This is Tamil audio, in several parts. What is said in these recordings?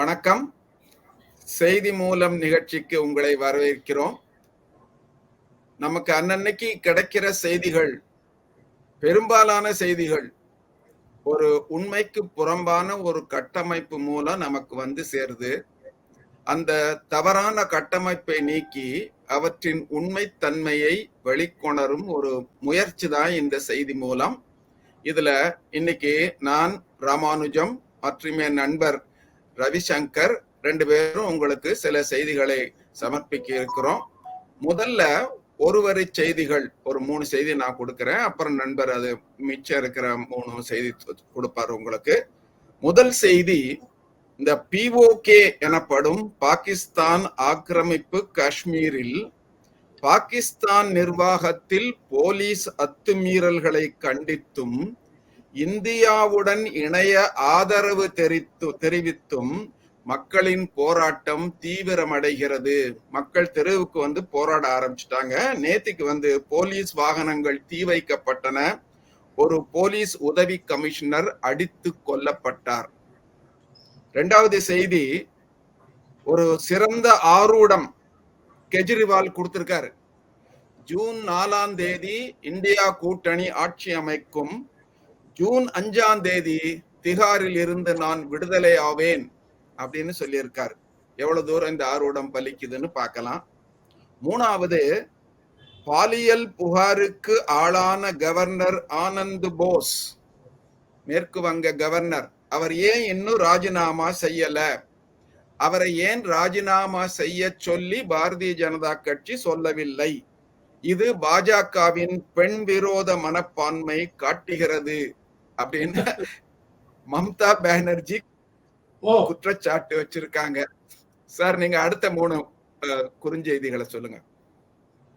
வணக்கம். செய்தி மூலம் நிகழ்ச்சிக்கு உங்களை வரவேற்கிறோம். நமக்கு அன்னன்னைக்கு கிடைக்கிற செய்திகள் பெரும்பாலான செய்திகள் ஒரு உண்மைக்கு புறம்பான ஒரு கட்டமைப்பு மூலம் நமக்கு வந்து சேருது. அந்த தவறான கட்டமைப்பை நீக்கி அவற்றின் உண்மைத்தன்மையை வெளிக்கொணரும் ஒரு முயற்சி தான் இந்த செய்தி மூலம். இதுல இன்னைக்கு நான் ராமானுஜம் மற்றும் என் நண்பர் ரவிசங்கர் ரெண்டு பேரும் உங்களுக்கு சில செய்திகளை சமர்ப்பிக்க இருக்கிறோம். முதல்ல ஒரு வரி செய்திகள் ஒரு மூணு செய்தி நான் கொடுக்குறேன். அப்புறம் நண்பர் அது மிச்சம் இருக்கிற மூணு செய்தி கொடுப்பாரு உங்களுக்கு. முதல் செய்தி இந்த பிஓகே எனப்படும் பாகிஸ்தான் ஆக்கிரமிப்பு காஷ்மீரில் பாகிஸ்தான் நிர்வாகத்தில் போலீஸ் அத்துமீறல்களை கண்டித்தும் இந்தியாவுடன் இணைய ஆதரவு தெரித்து தெரிவித்தும் மக்களின் போராட்டம் தீவிரமடைகிறது. மக்கள் தெருவுக்கு வந்து போராட ஆரம்பிச்சிட்டாங்க. நேத்திக்கு வந்து போலீஸ் வாகனங்கள் தீ வைக்கப்பட்டன. ஒரு போலீஸ் உதவி கமிஷனர் அடித்து கொல்லப்பட்டார். இரண்டாவது செய்தி ஒரு சிறந்த ஆரூடம் கெஜ்ரிவால் கொடுத்திருக்காரு. ஜூன் நாலாம் தேதி இந்தியா கூட்டணி ஆட்சி அமைக்கும் ஜூன் அஞ்சாம் தேதி திகாரில் இருந்து நான் விடுதலை ஆவேன் அப்படின்னு சொல்லியிருக்காரு. எவ்வளவு தூரம் இந்த ஆர்வடம் பலிக்குதுன்னு பார்க்கலாம். மூணாவது பாலியல் புகாருக்கு ஆளான கவர்னர் ஆனந்த் போஸ் மேற்கு வங்க கவர்னர். அவர் ஏன் இன்னும் ராஜினாமா செய்யல? அவரை ஏன் ராஜினாமா செய்ய சொல்லி பாரதிய ஜனதா கட்சி சொல்லவில்லை? இது பாஜகவின் பெண் விரோத மனப்பான்மை காட்டுகிறது. அப்படின்னு மம்தா பானர்ஜி குற்றச்சாட்டு வச்சிருக்காங்க. சார் நீங்க அடுத்த மூணு குறுஞ்செய்திகளை சொல்லுங்க.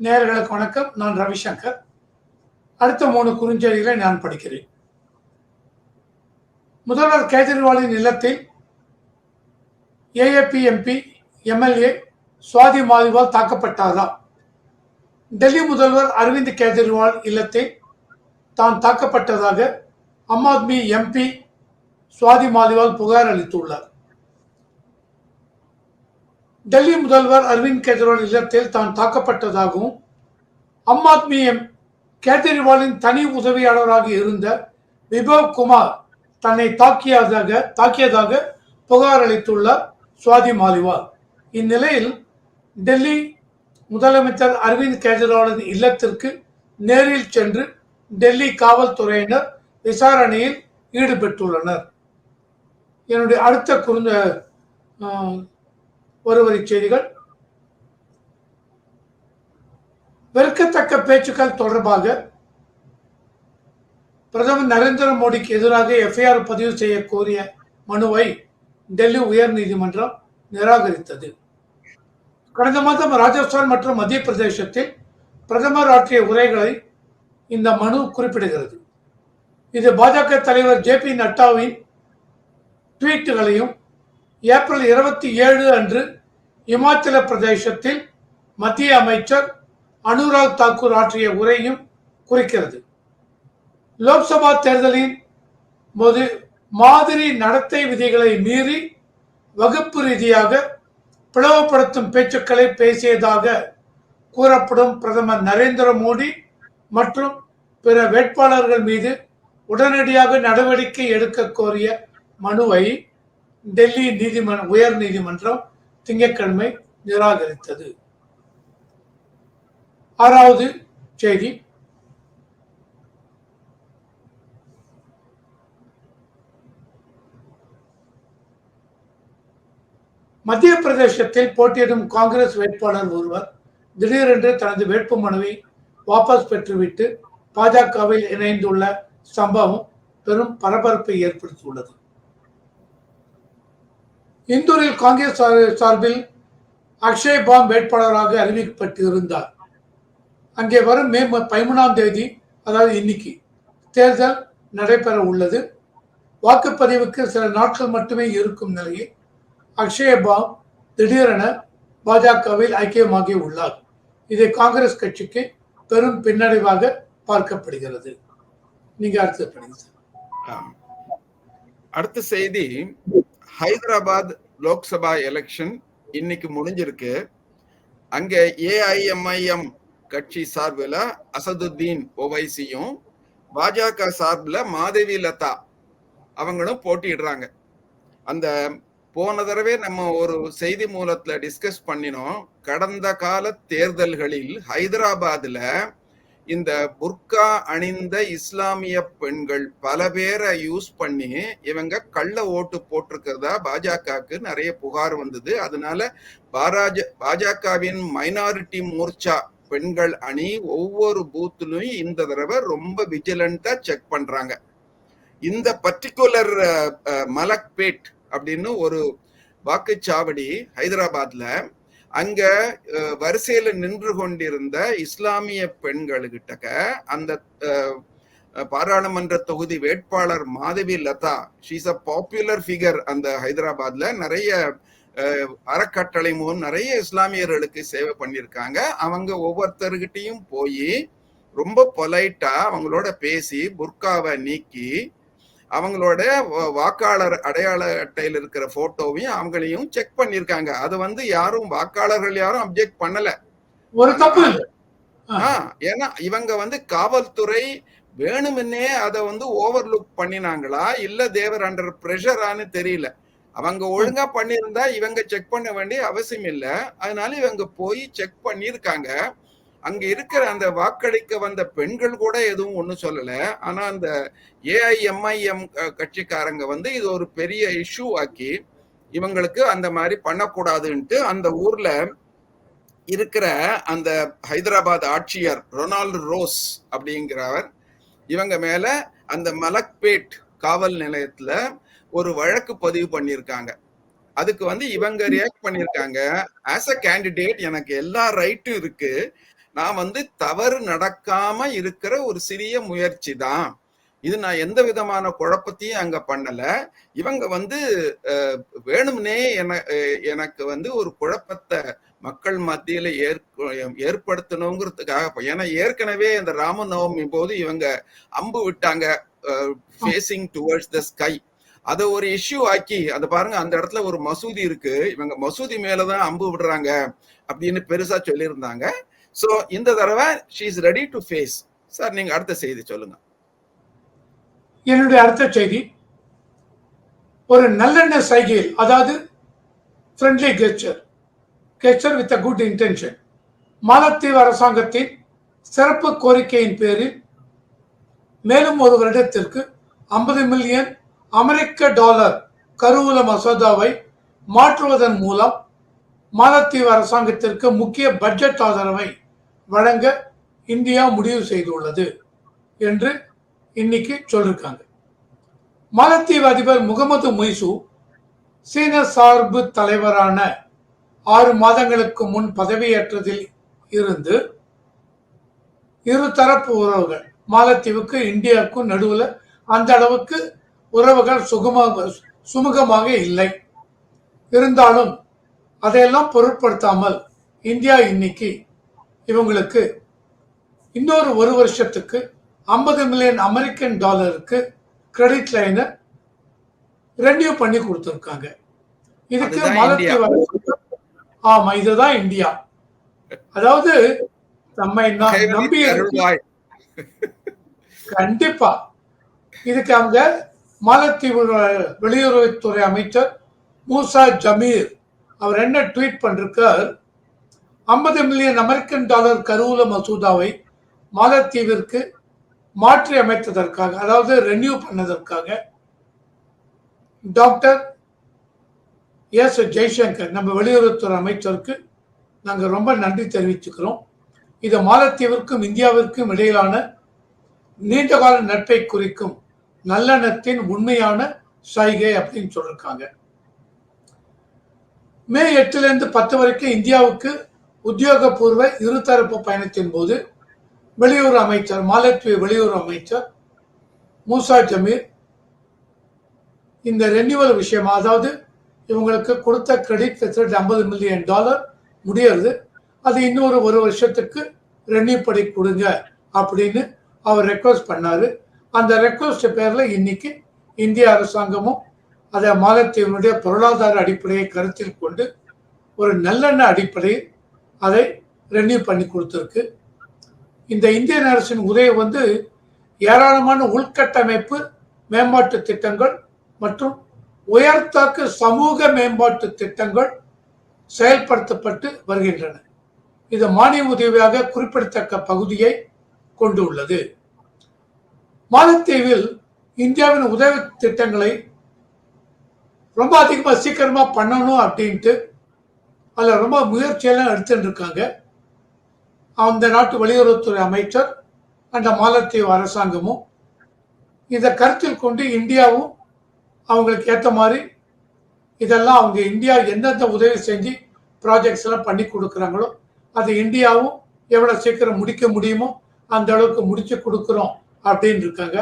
நேர்களுக்கு வணக்கம். நான் ரவிசங்கர். அடுத்த மூணு குறுஞ்செய்திகளை நான் படிக்கிறேன். முதல்வர் கேஜ்ரிவாலின் இல்லத்தில் AAP MP MLA Swati Maliwal தாக்கப்பட்டாரா? Delhi முதல்வர் அரவிந்த் கெஜ்ரிவால் இல்லத்தில் தான் தாக்கப்பட்டதாக ஆம் ஆத்மி எம்பி சுவாதி மாலிவால் புகார் அளித்துள்ளார். டெல்லி முதல்வர் அரவிந்த் கெஜ்ரிவால் இல்லத்தில் தான் தாக்கப்பட்டதாகவும் ஆம் ஆத்மி எம் கேஜ்ரிவாலின் தனி உதவியாளராக இருந்த விபவ் குமார் தன்னை தாக்கியதாக தாக்கியதாக புகார் அளித்துள்ளார் சுவாதி மாலிவால். இந்நிலையில் டெல்லி முதலமைச்சர் அரவிந்த் கெஜ்ரிவாலின் இல்லத்திற்கு நேரில் சென்று டெல்லி காவல்துறையினர் விசாரணையில் ஈடுபட்டுள்ளனர். என்னுடைய அடுத்த குறுந்த ஒருவரி செய்திகள். வெறுக்கத்தக்க பேச்சுக்கள் தொடர்பாக பிரதமர் நரேந்திர மோடிக்கு எதிராக எஃப்ஐஆர் பதிவு செய்ய கோரிய மனுவை டெல்லி உயர் நீதிமன்றம் நிராகரித்தது. கடந்த மாதம் ராஜஸ்தான் மற்றும் மத்திய பிரதேசத்தில் பிரதமர் ஆற்றிய உரைகளை இந்த மனு குறிப்பிடுகிறது. இது பாஜக தலைவர் ஜே பி நட்டாவின் ட்வீட்டுகளையும் ஏப்ரல் இருபத்தி ஏழு அன்று இமாச்சல பிரதேசத்தில் மத்திய அமைச்சர் அனுராக் தாக்கூர் ஆற்றிய உரையும் குறிக்கிறது. லோக்சபா தேர்தலின் போது மாதிரி நடத்தை விதிகளை மீறி வகுப்பு ரீதியாக பிளவுபடுத்தும் பேச்சுக்களை பேசியதாக கூறப்படும் பிரதமர் நரேந்திர மோடி மற்றும் பிற வேட்பாளர்கள் மீது உடனடியாக நடவடிக்கை எடுக்க கோரிய மனுவை டெல்லி நீதிமன்ற உயர் நீதிமன்றம் திங்கட்கிழமை நிராகரித்தது. ஆறாவது செய்தி. மத்திய பிரதேசத்தில் போட்டியிடும் காங்கிரஸ் வேட்பாளர் ஒருவர் திடீரென்று தனது வேட்பு மனுவை வாபஸ் பெற்றுவிட்டு பாஜகவில் இணைந்துள்ள சம்பவம் பெரும் பரபரப்பை ஏற்படுத்தியுள்ளது. இந்தூரில் காங்கிரஸ் சார்பில் அக்ஷய் பாம் வேட்பாளராக அறிவிக்கப்பட்டிருந்தார். அங்கே வரும் மே பதிமூணாம் தேதி அதாவது இன்னைக்கு தேர்தல் நடைபெற உள்ளது. வாக்குப்பதிவுக்கு சில நாட்கள் மட்டுமே இருக்கும் நிலையில் அக்ஷய பாம் திடீரென பாஜகவில் ஐக்கியமாகி உள்ளார். இது காங்கிரஸ் கட்சிக்கு பெரும் பின்னடைவாக பார்க்கப்படுகிறது. நீங்க அடுத்து படிங்க. அடுத்த செய்தி ஹைதராபாத் லோக்சபா எலெக்ஷன் இன்னைக்கு முடிஞ்சிருக்கு. அங்க ஏஐஎம்ஐஎம் கட்சி சார்பில் அசதுத்தீன் ஓவைசியும் பாஜக சார்பில் மாதவி லதா அவங்களும் போட்டிடுறாங்க அந்த போன தடவை நம்ம ஒரு செய்தி மூலத்துல டிஸ்கஸ் பண்ணினோம். கடந்த கால தேர்தல்களில் ஹைதராபாத்ல இந்த புர்கா அணிந்த இஸ்லாமிய பெண்கள் பல பேரை யூஸ் பண்ணி இவங்க கள்ள ஓட்டு போட்டிருக்கிறதா பாஜகவுக்கு நிறைய புகார் வந்தது. அதனால பாராஜ பாஜகவின் மைனாரிட்டி மோர்ச்சா பெண்கள் அணி ஒவ்வொரு பூத்துலையும் இந்த தடவை ரொம்ப விஜிலண்டா செக் பண்றாங்க. இந்த பர்டிகுலர் மலக்பேட் அப்படின்னு ஒரு வாக்குச்சாவடி ஹைதராபாத்ல அங்க வரிசையில நின்று கொண்டிருந்த இஸ்லாமிய பெண்களுக்கிட்டக்க அந்த பாராளுமன்ற தொகுதி வேட்பாளர் Madhavi Latha she's a popular figure அந்த ஹைதராபாத்ல நிறைய அறக்கட்டளை மூலம் நிறைய இஸ்லாமியர்களுக்கு சேவை பண்ணியிருக்காங்க. அவங்க ஒவ்வொருத்தர்கிட்டையும் போய் ரொம்ப பொலைட்டா அவங்களோட பேசி புர்காவை நீக்கி அவங்களோட வாக்காளர் அடையாள அட்டையில் இருக்கிற போட்டோவையும் அவங்களையும் செக் பண்ணியிருக்காங்க. அது வந்து யாரும் வாக்காளர்கள் யாரும் அப்ஜெக்ட் பண்ணல. ஒரு தப்பு ஏன்னா இவங்க வந்து காவல்துறை வேணுமென்னே அதை வந்து ஓவர்லுக் பண்ணினாங்களா? இல்ல தேவர் அண்டர் பிரஷரான்னு தெரியல. அவங்க ஒழுங்கா பண்ணியிருந்தா இவங்க செக் பண்ண வேண்டிய அவசியம் இல்ல. அதனால இவங்க போய் செக் பண்ணியிருக்காங்க. அங்க இருக்கிற அந்த வாக்களிக்க வந்த பெண்கள் கூட எதுவும் ஒன்றும் சொல்லல. ஆனா அந்த ஏஐஎம்ஐஎம் கட்சிக்காரங்க வந்து இது ஒரு பெரிய இஷ்யூ ஆக்கி இவங்களுக்கு அந்த மாதிரி பண்ணக்கூடாதுன்ட்டு அந்த ஊர்ல இருக்கிற அந்த ஹைதராபாத் ஆட்சியர் ரொனால்டு ரோஸ் அப்படிங்கிறவர் இவங்க மேல அந்த மலக்பேட் காவல் நிலையத்துல ஒரு வழக்கு பதிவு பண்ணியிருக்காங்க. அதுக்கு வந்து இவங்க ரியாக்ட் பண்ணியிருக்காங்க. ஆஸ் அ கேண்டிடேட் எனக்கு எல்லா ரைட்டும் இருக்கு. நான் வந்து தவறு நடக்காம இருக்கிற ஒரு சிறிய முயற்சி தான் இது நான் எந்த விதமான குழப்பத்தையும் அங்க பண்ணல. இவங்க வந்து வேணும்னே என எனக்கு வந்து ஒரு குழப்பத்தை மக்கள் மத்தியில ஏற்படுத்தணுங்கிறதுக்காக ஏன்னா ஏற்கனவே இந்த ராமநவமி போது இவங்க அம்பு விட்டாங்க ஃபேசிங் டுவர்ட்ஸ் த ஸ்கை அதை ஒரு இஷ்யூ ஆக்கி அதை பாருங்க அந்த இடத்துல ஒரு மசூதி இருக்கு. இவங்க மசூதி மேலதான் அம்பு விடுறாங்க அப்படின்னு பெருசா சொல்லியிருந்தாங்க. சோ இந்த தடவை she is ready to face sir நீங்க அடுத்த செய்தி சொல்லுங்க. என்னுடைய அடுத்த செய்தி ஒரு நல்லெண்ண சைகையில் அதாவது friendly gesture gesture with a good intention மாலத்தீவு அரசாங்கத்தின் சிறப்பு கோரிக்கையின் பேரில் மேலும் ஒரு வருடத்திற்கு ஐம்பது மில்லியன் அமெரிக்க டாலர் கருவூல மசோதாவை மாற்றுவதன் மூலம் மாலத்தீவு அரசாங்கத்திற்கு முக்கிய பட்ஜெட் ஆதரவை வழங்க இந்தியா முடிவு செய்துள்ளது என்று இன்னைக்கு சொல்லிருக்காங்க. மாலத்தீவு அதிபர் முகமது முய்சு சீன சார்பு தலைவரான ஆறு மாதங்களுக்கு முன் பதவியேற்றதில் இருந்து இருதரப்பு உறவுகள் மாலத்தீவுக்கு இந்தியாவுக்கும் நடுவில் அந்த அளவுக்கு உறவுகள் சுகமாக சுமூகமாக இல்லை. இருந்தாலும் அதையெல்லாம் பொருட்படுத்தாமல் இந்தியா இன்னைக்கு இவங்களுக்கு இன்னொரு ஒரு வருஷத்துக்கு ஐம்பது மில்லியன் அமெரிக்கன் டாலருக்கு கிரெடிட் லைனை ரெனியூ பண்ணி கொடுத்துருக்காங்க. இதுக்கு மாலத்தீவு ஆமா இதுதான் இந்தியா. அதாவது நம்மை நம்பி கண்டிப்பா. இதுக்கு அவங்க மாலத்தீவு வெளியுறவுத்துறை அமைச்சர் மூசா ஜமீர் அவர் என்ன ட்வீட் பண்ணிருக்கார்? ஐம்பது மில்லியன் அமெரிக்கன் டாலர் கருவூல மசோதாவை மாலத்தீவிற்கு மாற்றி அமைத்ததற்காக அதாவது ரெனியூ பண்ணதற்காக டாக்டர் எஸ் ஜெய்சங்கர் நம்ம வெளியுறவுத்துறை அமைச்சருக்கு நாங்கள் ரொம்ப நன்றி தெரிவிச்சுக்கிறோம். இது மாலத்தீவிற்கும் இந்தியாவிற்கும் இடையிலான நீண்டகால நட்பை குறிக்கும் நல்லெண்ணத்தின் உண்மையான சைகை அப்படின்னு சொல்லியிருக்காங்க மே எட்டுல இருந்து பத்து வரைக்கும் இந்தியாவுக்கு உத்தியோகபூர்வ இருதரப்பு பயணத்தின் போது வெளியுறவு அமைச்சர் மாலத்தீவு வெளியுறவு அமைச்சர் மூசா ஜமீர் இந்த ரெனியூவல் விஷயமா அதாவது இவங்களுக்கு கொடுத்த கிரெடிட் ஃபெசிலிட்டி ஐம்பது மில்லியன் டாலர் முடியறது. அது இன்னொரு ஒரு வருஷத்துக்கு ரெனியூ படி கொடுங்க அப்படின்னு அவர் ரெக்வஸ்ட் பண்ணார். அந்த ரெக்வஸ்ட் பேரில் இன்னைக்கு இந்திய அரசாங்கமும் அதை மாலத்தீவினுடைய பொருளாதார அடிப்படையை கருத்தில் கொண்டு ஒரு நல்லெண்ண அடிப்படையில் அதை ரெனியூ பண்ணி கொடுத்துருக்கு. இந்த இந்தியன் அரசின் உதவி வந்து ஏராளமான உள்கட்டமைப்பு மேம்பாட்டு திட்டங்கள் மற்றும் உயர்த்தாக்கு சமூக மேம்பாட்டு திட்டங்கள் செயல்படுத்தப்பட்டு வருகின்றன. இது மானிய உதவியாக குறிப்பிடத்தக்க பகுதியை கொண்டுள்ளது மாலத்தீவில் இந்தியாவின் உதவி திட்டங்களை ரொம்ப அதிகமாக சீக்கிரமாக பண்ணணும் அப்படின்ட்டு அதில் ரொம்ப முயற்சியெல்லாம் எடுத்துட்டு இருக்காங்க. அந்த நாட்டு வெளியுறவுத்துறை அமைச்சர் அந்த மாலத்தீவு அரசாங்கமும் இதை கருத்தில் கொண்டு இந்தியாவும் அவங்களுக்கு ஏற்ற மாதிரி இதெல்லாம் அவங்க இந்தியா எந்தெந்த உதவி செஞ்சு ப்ராஜெக்ட்ஸ் எல்லாம் பண்ணி கொடுக்குறாங்களோ அது இந்தியாவும் எவ்வளோ சீக்கிரம் முடிக்க முடியுமோ அந்த அளவுக்கு முடிச்சு கொடுக்குறோம் அப்படின்னு இருக்காங்க.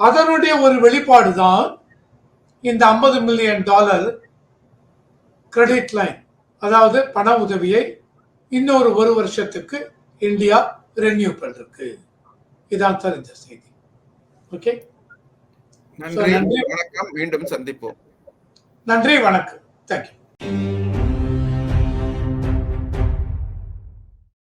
அதனுடைய ஒரு வெளிப்பாடு தான் இந்த ஐம்பது மில்லியன் டாலர் கிரெடிட் லைன் அதாவது பண உதவியை இன்னொரு ஒரு வருஷத்துக்கு இந்தியா ரெனியூ பண்ணிருக்கு இதான் இந்த செய்தி. ஓகே நன்றி. நன்றி. வணக்கம். மீண்டும் சந்திப்போம். நன்றி. வணக்கம். தேங்க்யூ